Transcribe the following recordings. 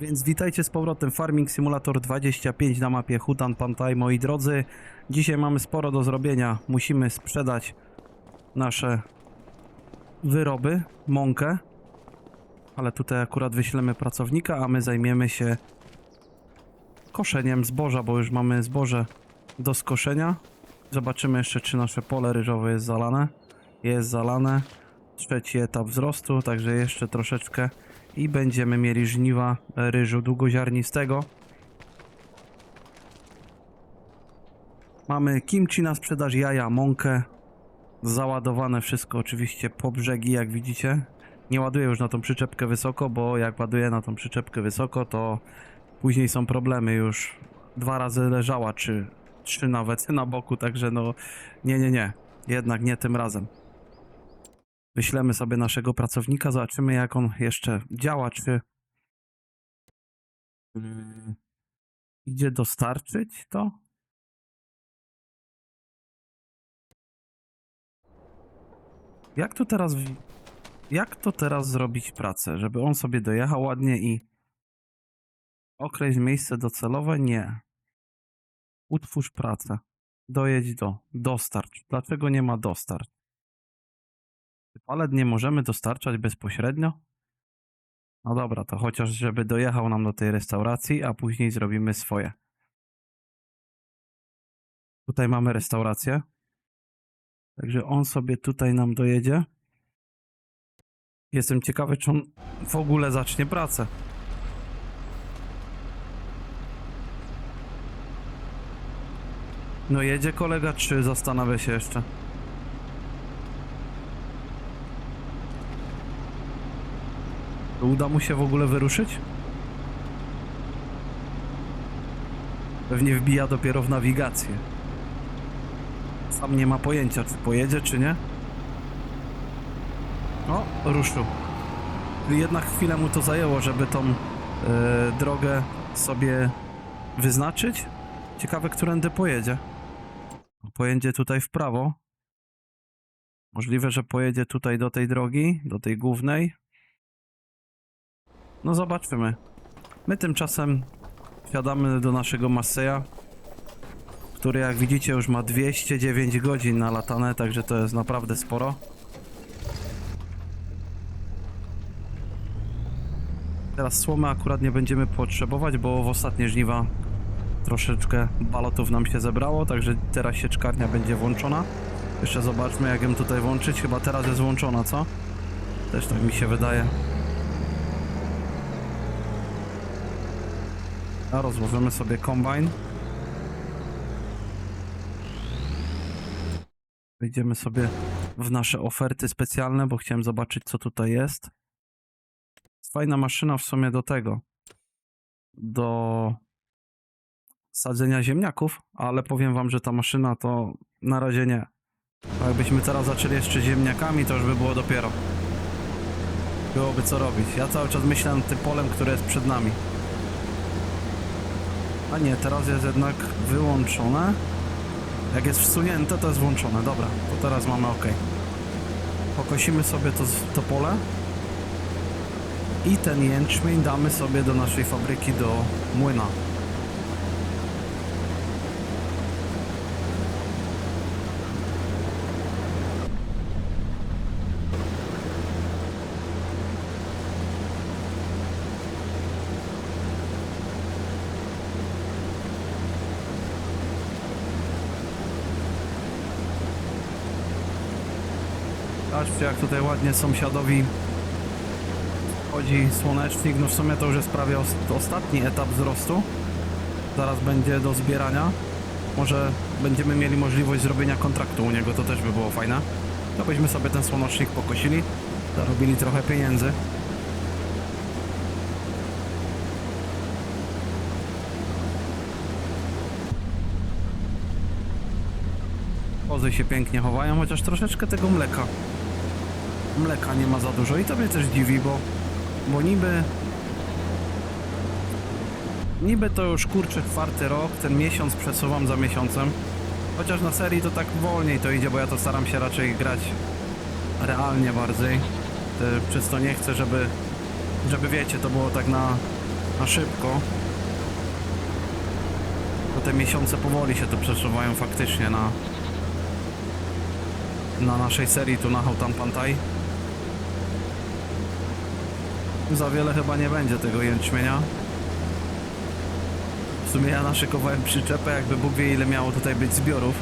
Więc witajcie z powrotem Farming Simulator 25 na mapie Hutan Pantai, moi drodzy. Dzisiaj mamy sporo do zrobienia. Musimy sprzedać nasze wyroby, mąkę. Ale tutaj akurat wyślemy pracownika, a my zajmiemy się koszeniem zboża, bo już mamy zboże do skoszenia. Zobaczymy jeszcze, czy nasze pole ryżowe jest zalane. Jest zalane. Trzeci etap wzrostu, także jeszcze troszeczkę i będziemy mieli żniwa ryżu długoziarnistego. Mamy kimchi na sprzedaż, jaja, mąkę. Załadowane wszystko oczywiście po brzegi, jak widzicie. Nie ładuję już na tą przyczepkę wysoko, bo jak ładuję na tą przyczepkę wysoko, to później są problemy już. Dwa razy leżała, czy trzy nawet na boku, także no nie, nie, nie. Jednak nie tym razem. Wyślemy sobie naszego pracownika, zobaczymy jak on jeszcze działa, czy mm, idzie dostarczyć to. Jak to teraz, jak to teraz zrobić pracę, żeby on sobie dojechał ładnie i określ miejsce docelowe? Nie. Utwórz pracę. Dojedź do. Dostarcz. Dlaczego nie ma dostarcz? Palet nie możemy dostarczać bezpośrednio? No dobra, to chociaż żeby dojechał nam do tej restauracji, a później zrobimy swoje. Tutaj mamy restaurację. Także on sobie tutaj nam dojedzie. Jestem ciekawy, czy on w ogóle zacznie pracę. No jedzie kolega, czy zastanawia się jeszcze? Uda mu się w ogóle wyruszyć? Pewnie wbija dopiero w nawigację. Sam nie ma pojęcia, czy pojedzie, czy nie. O, ruszył. Jednak chwilę mu to zajęło, żeby tą e, drogę sobie wyznaczyć. Ciekawe, którędy pojedzie. Pojedzie tutaj w prawo. Możliwe, że pojedzie tutaj do tej drogi, do tej głównej. No zobaczymy. My tymczasem wsiadamy do naszego Masseya, który jak widzicie już ma 209 godzin nalatane, także to jest naprawdę sporo. Teraz słomy akurat nie będziemy potrzebować, bo w ostatnie żniwa troszeczkę balotów nam się zebrało, także teraz sieczkarnia będzie włączona. Jeszcze zobaczmy jak ją tutaj włączyć, chyba teraz jest włączona, co? Też tak mi się wydaje. A rozłożymy sobie kombajn. Wejdziemy sobie w nasze oferty specjalne, bo chciałem zobaczyć co tutaj jest. Jest Fajna maszyna w sumie do tego. Do sadzenia ziemniaków, ale powiem wam, że ta maszyna to na razie nie. A jakbyśmy teraz zaczęli jeszcze ziemniakami, to już by było dopiero. Byłoby co robić. Ja cały czas myślę nad tym polem, które jest przed nami. Nie, teraz jest jednak wyłączone. Jak jest wsunięte, to jest włączone. Dobra, to teraz mamy ok. Pokosimy sobie to, to pole. I ten jęczmień damy sobie do naszej fabryki, do młyna. Jak tutaj ładnie sąsiadowi chodzi słonecznik. No w sumie to już jest prawie os- ostatni etap wzrostu. Zaraz będzie do zbierania. Może będziemy mieli możliwość zrobienia kontraktu u niego, to też by było fajne. To byśmy sobie ten słonecznik pokosili, zarobili trochę pieniędzy. Kozy się pięknie chowają, chociaż troszeczkę tego mleka mleka nie ma za dużo i to mnie też dziwi, bo, bo niby niby to już kurczę czwarty rok, ten miesiąc przesuwam za miesiącem, chociaż na serii to tak wolniej to idzie, bo ja to staram się raczej grać realnie bardziej, przez to nie chcę, żeby żeby wiecie, to było tak na na szybko. Bo te miesiące powoli się tu przesuwają faktycznie na na naszej serii tu na Houghton Pantai. Za wiele chyba nie będzie tego jęczmienia. W sumie ja naszykowałem przyczepę, jakby Bóg wie ile miało tutaj być zbiorów.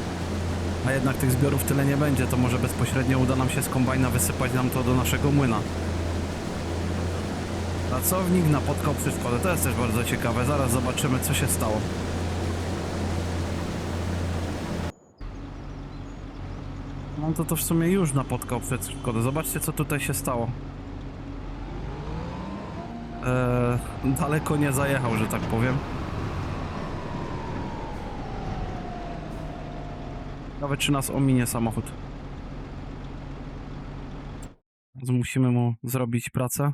A jednak tych zbiorów tyle nie będzie, to może bezpośrednio uda nam się z kombajna wysypać nam to do naszego młyna. Pracownik napotkał przeszkodę, to jest też bardzo ciekawe, zaraz zobaczymy co się stało. No to to w sumie już napotkał przeszkodę, zobaczcie co tutaj się stało. Eee, daleko nie zajechał, że tak powiem. Nawet czy nas ominie samochód. Musimy mu zrobić pracę.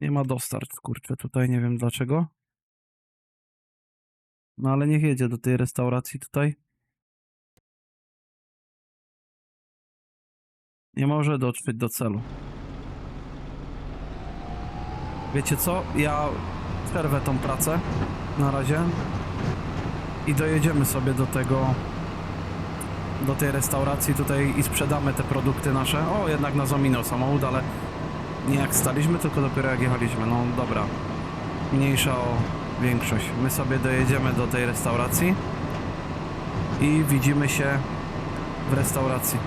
Nie ma dostarcz, kurczę, tutaj nie wiem dlaczego. No ale niech jedzie do tej restauracji tutaj. Nie może dotrzeć do celu. Wiecie co? Ja przerwę tą pracę na razie i dojedziemy sobie do tego do tej restauracji tutaj i sprzedamy te produkty nasze. O, jednak nas ominął samochód, ale nie jak staliśmy, tylko dopiero jak jechaliśmy. No dobra, mniejsza o większość. My sobie dojedziemy do tej restauracji i widzimy się w restauracji.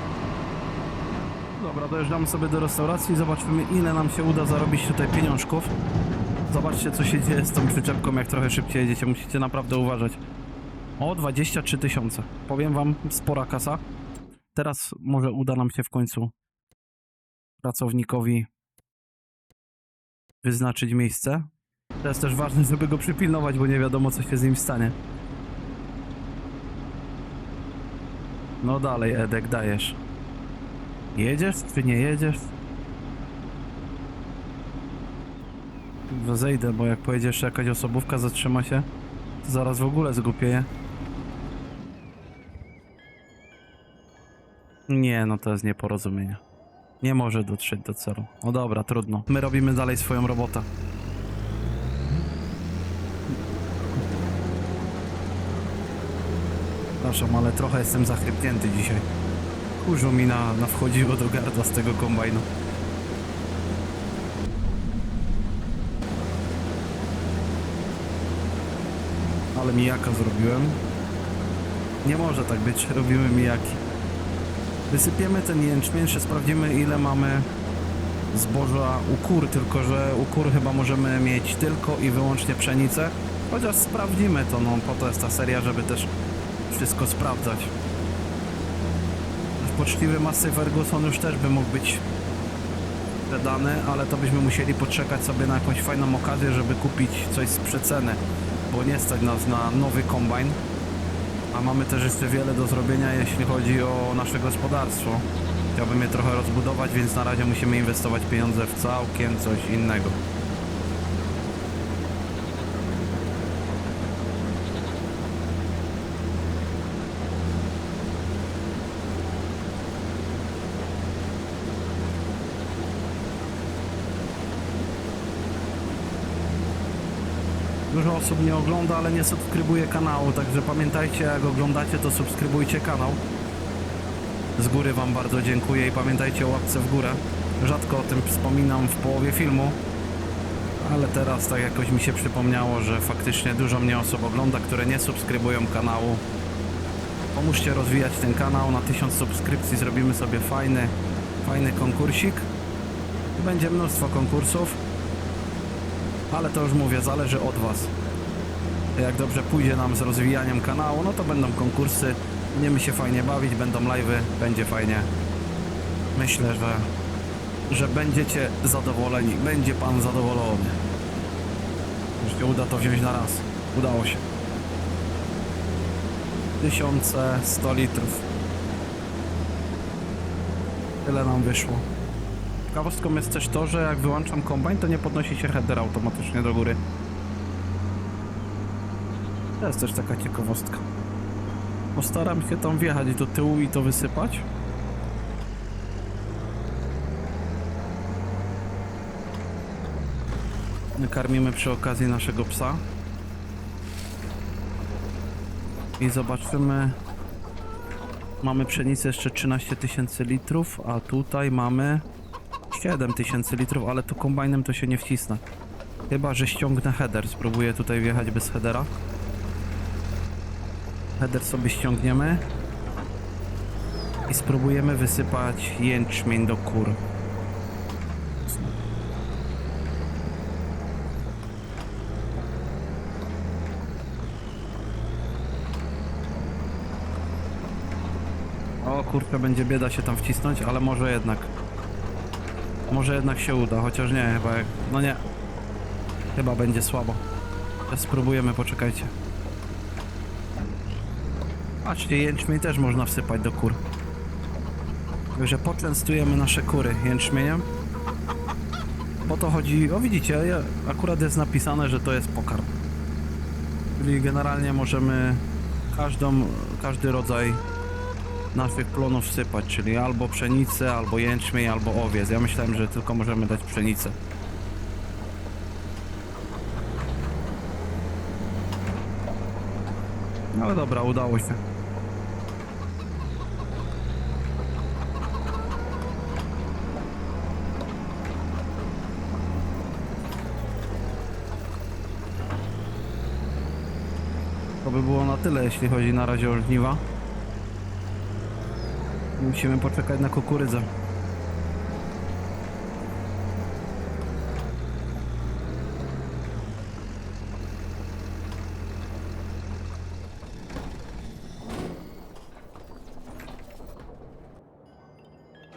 Dobra, dojeżdżamy sobie do restauracji i zobaczymy ile nam się uda zarobić tutaj pieniążków. Zobaczcie co się dzieje z tą przyczepką, jak trochę szybciej jedziecie, musicie naprawdę uważać. O, 23 tysiące. Powiem wam, spora kasa. Teraz może uda nam się w końcu pracownikowi wyznaczyć miejsce. To jest też ważne, żeby go przypilnować, bo nie wiadomo co się z nim stanie. No dalej, Edek, dajesz. Jedziesz, czy nie jedziesz? Chyba Zejdę, bo jak pojedzie jeszcze jakaś osobówka, zatrzyma się, to zaraz w ogóle zgłupieje. Nie, no to jest nieporozumienie. Nie może dotrzeć do celu. No dobra, trudno. My robimy dalej swoją robotę. Przepraszam, ale trochę jestem zachrypnięty dzisiaj. Kurzu mi na, na wchodziło do gardła z tego kombajnu. Ale mijaka zrobiłem. Nie może tak być, robimy mijaki. Wysypiemy ten jęczmień, jeszcze sprawdzimy ile mamy zboża u kur, tylko że u kur chyba możemy mieć tylko i wyłącznie pszenicę. Chociaż sprawdzimy to, no po to jest ta seria, żeby też wszystko sprawdzać. Poczciwy Massey Ferguson już też by mógł być sprzedany, ale to byśmy musieli poczekać sobie na jakąś fajną okazję, żeby kupić coś z przeceny, bo nie stać nas na nowy kombajn. A mamy też jeszcze wiele do zrobienia, jeśli chodzi o nasze gospodarstwo. Chciałbym je trochę rozbudować, więc na razie musimy inwestować pieniądze w całkiem coś innego. Dużo osób nie ogląda, ale nie subskrybuje kanału, także pamiętajcie, jak oglądacie, to subskrybujcie kanał. Z góry Wam bardzo dziękuję i pamiętajcie o łapce w górę. Rzadko o tym wspominam w połowie filmu, ale teraz tak jakoś mi się przypomniało, że faktycznie dużo mnie osób ogląda, które nie subskrybują kanału. Pomóżcie rozwijać ten kanał, na 1000 subskrypcji zrobimy sobie fajny, fajny konkursik. Będzie mnóstwo konkursów, ale to już mówię, zależy od Was. Jak dobrze pójdzie nam z rozwijaniem kanału, no to będą konkursy, będziemy się fajnie bawić, będą live'y, będzie fajnie. Myślę, że, że będziecie zadowoleni, będzie Pan zadowolony. Już się uda to wziąć na raz. Udało się. 1100 litrów. Tyle nam wyszło. Ciekawostką jest też to, że jak wyłączam kombajn, to nie podnosi się header automatycznie do góry. To jest też taka ciekawostka. Postaram się tam wjechać do tyłu i to wysypać. Karmimy przy okazji naszego psa. I zobaczymy. Mamy pszenicę jeszcze 13 tysięcy litrów, a tutaj mamy 7 tysięcy litrów, ale tu kombajnem to się nie wcisnę. Chyba, że ściągnę header. Spróbuję tutaj wjechać bez headera. Header sobie ściągniemy. I spróbujemy wysypać jęczmień do kur. O kurczę, będzie bieda się tam wcisnąć, ale może jednak. Może jednak się uda, chociaż nie, chyba jak... No nie. Chyba będzie słabo. Teraz spróbujemy, poczekajcie. Patrzcie, jęczmień też można wsypać do kur. Także poczęstujemy nasze kury jęczmieniem. Bo to chodzi, o widzicie, akurat jest napisane, że to jest pokarm. Czyli generalnie możemy każdą, każdy rodzaj naszych plonów wsypać, czyli albo pszenicę, albo jęczmień, albo owiec. Ja myślałem, że tylko możemy dać pszenicę. No dobra, udało się. To by było na tyle, jeśli chodzi na razie o żniwa. Musimy poczekać na kukurydzę.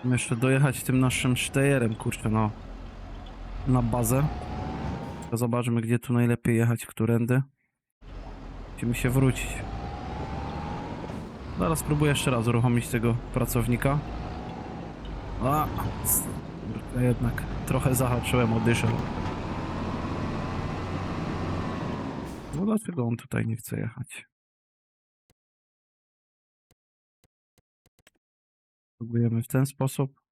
Jeszcze dojechać tym naszym sztejerem, kurczę, no. Na bazę. Zobaczmy, gdzie tu najlepiej jechać, którędy. Musimy się wrócić. Zaraz spróbuję jeszcze raz uruchomić tego pracownika. A, jednak trochę zahaczyłem o dyszel. No dlaczego on tutaj nie chce jechać? Próbujemy w ten sposób.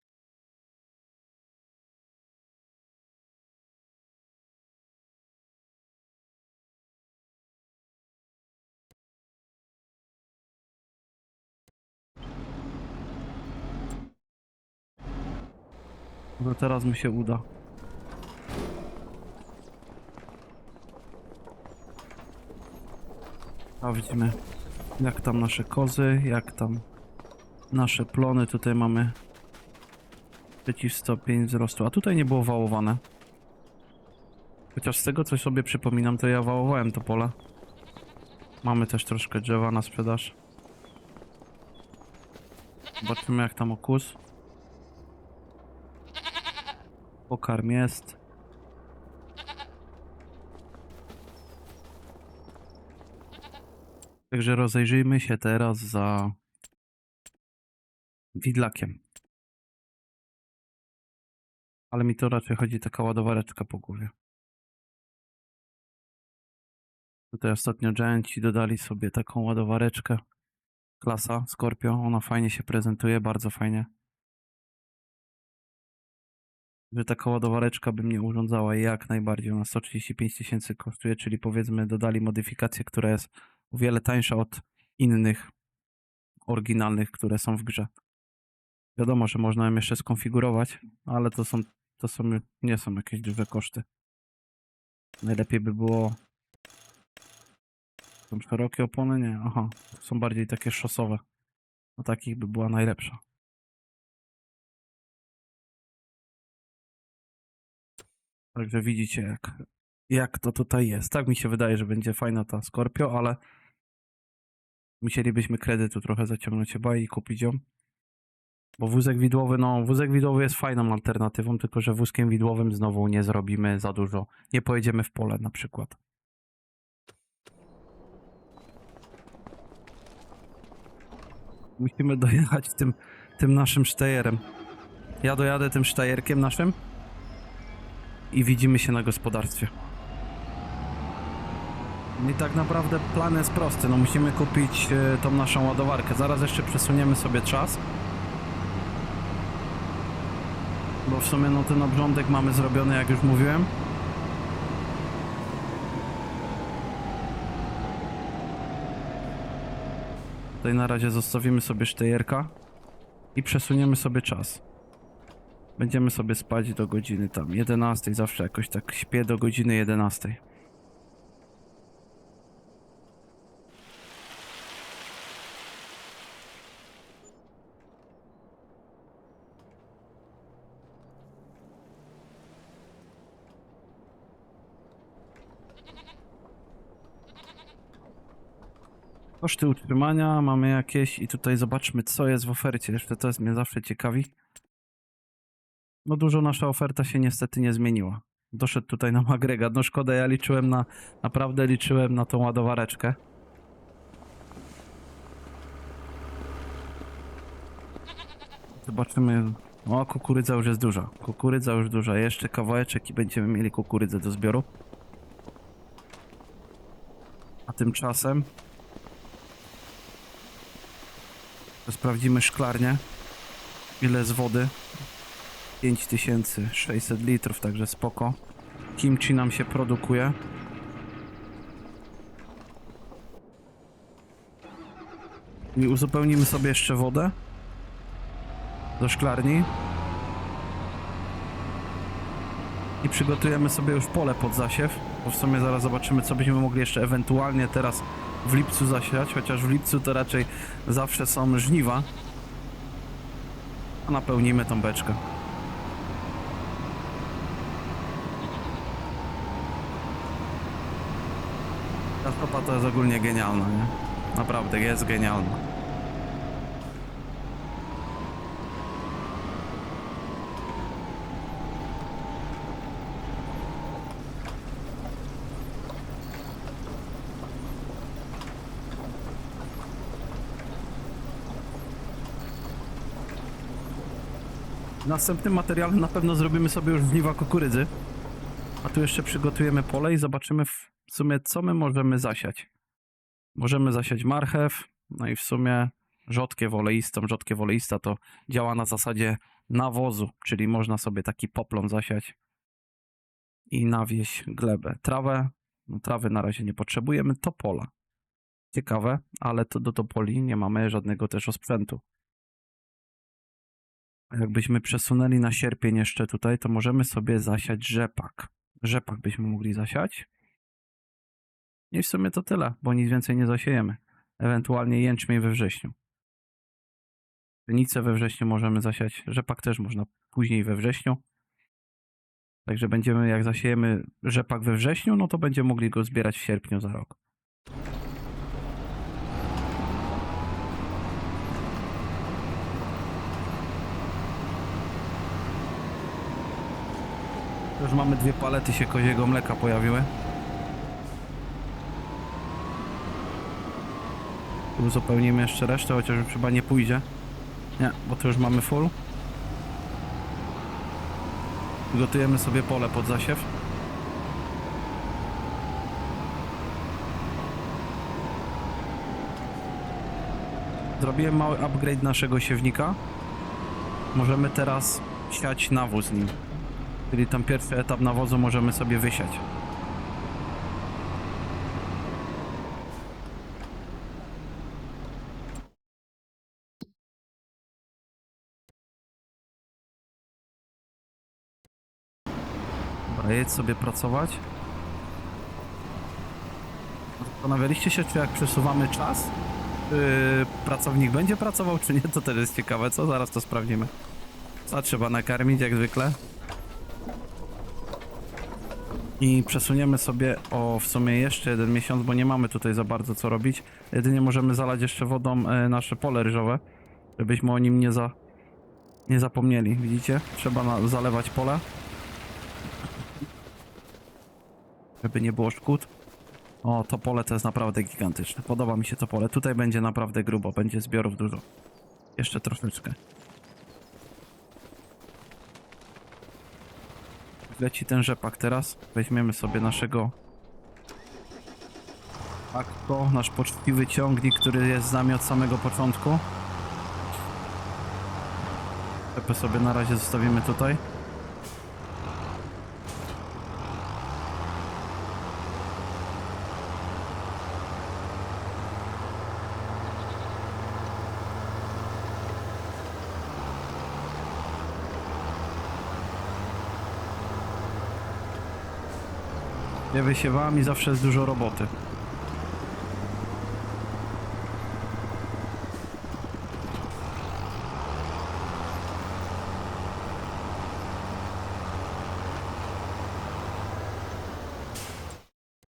No teraz mi się uda. Sprawdźmy jak tam nasze kozy, jak tam nasze plony. Tutaj mamy przeciwstopień wzrostu. A tutaj nie było wałowane. Chociaż z tego co sobie przypominam, to ja wałowałem to pole. Mamy też troszkę drzewa na sprzedaż. Zobaczymy jak tam okus. Pokarm jest. Także rozejrzyjmy się teraz za widlakiem. Ale mi to raczej chodzi taka ładowareczka po głowie. Tutaj ostatnio Giantci dodali sobie taką ładowareczkę. Klasa Scorpio. Ona fajnie się prezentuje, bardzo fajnie że taka ładowareczka by mnie urządzała jak najbardziej. Ona 135 tysięcy kosztuje, czyli powiedzmy dodali modyfikację, która jest o wiele tańsza od innych oryginalnych, które są w grze. Wiadomo, że można ją jeszcze skonfigurować, ale to są, to są, nie są jakieś duże koszty. Najlepiej by było... Są szerokie opony? Nie, aha. Są bardziej takie szosowe. No takich by była najlepsza. Także widzicie jak, jak to tutaj jest. Tak mi się wydaje, że będzie fajna ta Scorpio, ale musielibyśmy kredytu trochę zaciągnąć chyba i kupić ją. Bo wózek widłowy, no wózek widłowy jest fajną alternatywą, tylko że wózkiem widłowym znowu nie zrobimy za dużo. Nie pojedziemy w pole na przykład. Musimy dojechać tym, tym naszym sztejerem. Ja dojadę tym sztajerkiem naszym i widzimy się na gospodarstwie. I tak naprawdę plan jest prosty, no musimy kupić e, tą naszą ładowarkę. Zaraz jeszcze przesuniemy sobie czas. Bo w sumie no ten obrządek mamy zrobiony, jak już mówiłem. Tutaj na razie zostawimy sobie sztyjerka i przesuniemy sobie czas. Będziemy sobie spać do godziny tam 11, zawsze jakoś tak śpię do godziny 11. Koszty utrzymania mamy jakieś i tutaj zobaczmy co jest w ofercie. Jeszcze to jest mnie zawsze ciekawi. No dużo nasza oferta się niestety nie zmieniła. Doszedł tutaj nam agregat. No szkoda, ja liczyłem na, naprawdę liczyłem na tą ładowareczkę. Zobaczymy. O, kukurydza już jest duża. Kukurydza już duża. Jeszcze kawałeczek i będziemy mieli kukurydzę do zbioru. A tymczasem to sprawdzimy szklarnię. Ile jest wody? 5600 litrów, także spoko. Kimchi nam się produkuje. I uzupełnimy sobie jeszcze wodę do szklarni. I przygotujemy sobie już pole pod zasiew, bo w sumie zaraz zobaczymy, co byśmy mogli jeszcze ewentualnie teraz w lipcu zasiać, chociaż w lipcu to raczej zawsze są żniwa. A napełnimy tą beczkę. Ta stopa to jest ogólnie genialna, nie? Naprawdę, jest genialna. W następnym materiale na pewno zrobimy sobie już żniwa kukurydzy. A tu jeszcze przygotujemy pole i zobaczymy sumie, co my możemy zasiać. Możemy zasiać marchew, no i w sumie rzodkiew oleistą. Rzodkiew oleista to działa na zasadzie nawozu, czyli można sobie taki poplon zasiać i nawieść glebę. Trawę, no trawy na razie nie potrzebujemy, to pola. Ciekawe, ale to do topoli nie mamy żadnego też osprzętu. Jakbyśmy przesunęli na sierpień jeszcze tutaj, to możemy sobie zasiać rzepak. Rzepak byśmy mogli zasiać. I w sumie to tyle, bo nic więcej nie zasiejemy. Ewentualnie jęczmień we wrześniu. Pszenicę we wrześniu możemy zasiać. Rzepak też można później we wrześniu. Także będziemy, jak zasiejemy rzepak we wrześniu, no to będziemy mogli go zbierać w sierpniu za rok. Już mamy dwie palety się koziego mleka pojawiły. Uzupełnimy jeszcze resztę, chociaż już chyba nie pójdzie. Nie, bo to już mamy full. Gotujemy sobie pole pod zasiew. Zrobiłem mały upgrade naszego siewnika. Możemy teraz siać nawóz nim. Czyli tam pierwszy etap nawozu możemy sobie wysiać. Jedź sobie pracować. Zastanawialiście się, czy jak przesuwamy czas, czy pracownik będzie pracował, czy nie? To też jest ciekawe, co? Zaraz to sprawdzimy. Co trzeba nakarmić, jak zwykle. I przesuniemy sobie o w sumie jeszcze jeden miesiąc, bo nie mamy tutaj za bardzo co robić. Jedynie możemy zalać jeszcze wodą e, nasze pole ryżowe, żebyśmy o nim nie, za, nie zapomnieli. Widzicie? Trzeba na, zalewać pole. Żeby nie było szkód. O, to pole to jest naprawdę gigantyczne. Podoba mi się to pole. Tutaj będzie naprawdę grubo, będzie zbiorów dużo. Jeszcze troszeczkę. Leci ten rzepak teraz. Weźmiemy sobie naszego Akko, nasz poczciwy ciągnik, który jest z nami od samego początku. Rzepę sobie na razie zostawimy tutaj. Nie wysiewami zawsze jest dużo roboty.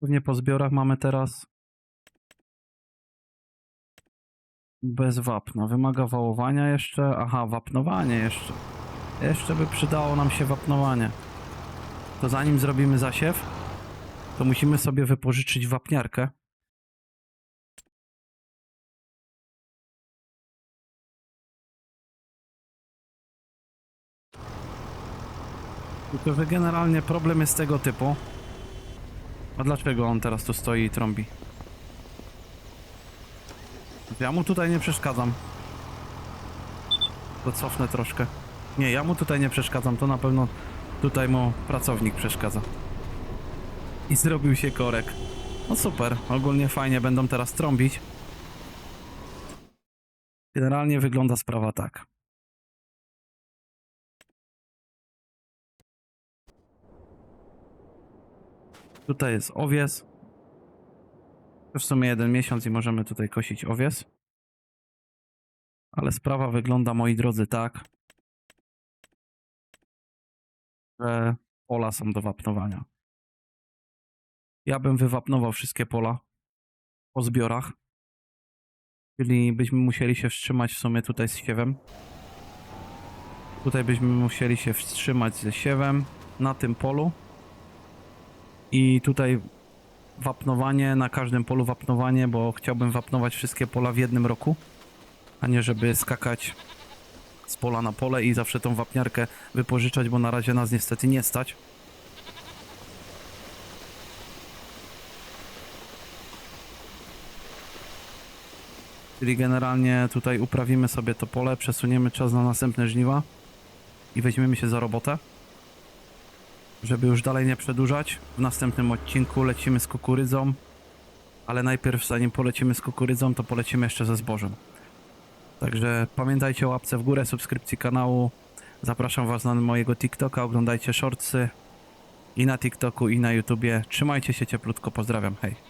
Pewnie po zbiorach mamy teraz bez wapna. Wymaga wałowania jeszcze. Aha, wapnowanie jeszcze. Jeszcze by przydało nam się wapnowanie. To zanim zrobimy zasiew, to musimy sobie wypożyczyć wapniarkę. Tylko, że generalnie problem jest tego typu. A dlaczego on teraz tu stoi i trąbi? Ja mu tutaj nie przeszkadzam. To cofnę troszkę. Nie, ja mu tutaj nie przeszkadzam, to na pewno tutaj mu pracownik przeszkadza. I zrobił się korek. No super, ogólnie fajnie będą teraz trąbić. Generalnie wygląda sprawa tak. Tutaj jest owies. W sumie jeden miesiąc i możemy tutaj kosić owies. Ale sprawa wygląda, moi drodzy, tak, że pola są do wapnowania. Ja bym wywapnował wszystkie pola po zbiorach. Czyli byśmy musieli się wstrzymać w sumie tutaj z siewem. Tutaj byśmy musieli się wstrzymać ze siewem na tym polu. I tutaj wapnowanie, na każdym polu wapnowanie, bo chciałbym wapnować wszystkie pola w jednym roku, a nie żeby skakać z pola na pole i zawsze tą wapniarkę wypożyczać, bo na razie nas niestety nie stać. Czyli generalnie tutaj uprawimy sobie to pole, przesuniemy czas na następne żniwa i weźmiemy się za robotę. Żeby już dalej nie przedłużać, w następnym odcinku lecimy z kukurydzą, ale najpierw zanim polecimy z kukurydzą, to polecimy jeszcze ze zbożem. Także pamiętajcie o łapce w górę, subskrypcji kanału. Zapraszam Was na mojego TikToka, oglądajcie shortsy i na TikToku i na YouTubie. Trzymajcie się cieplutko, pozdrawiam, hej.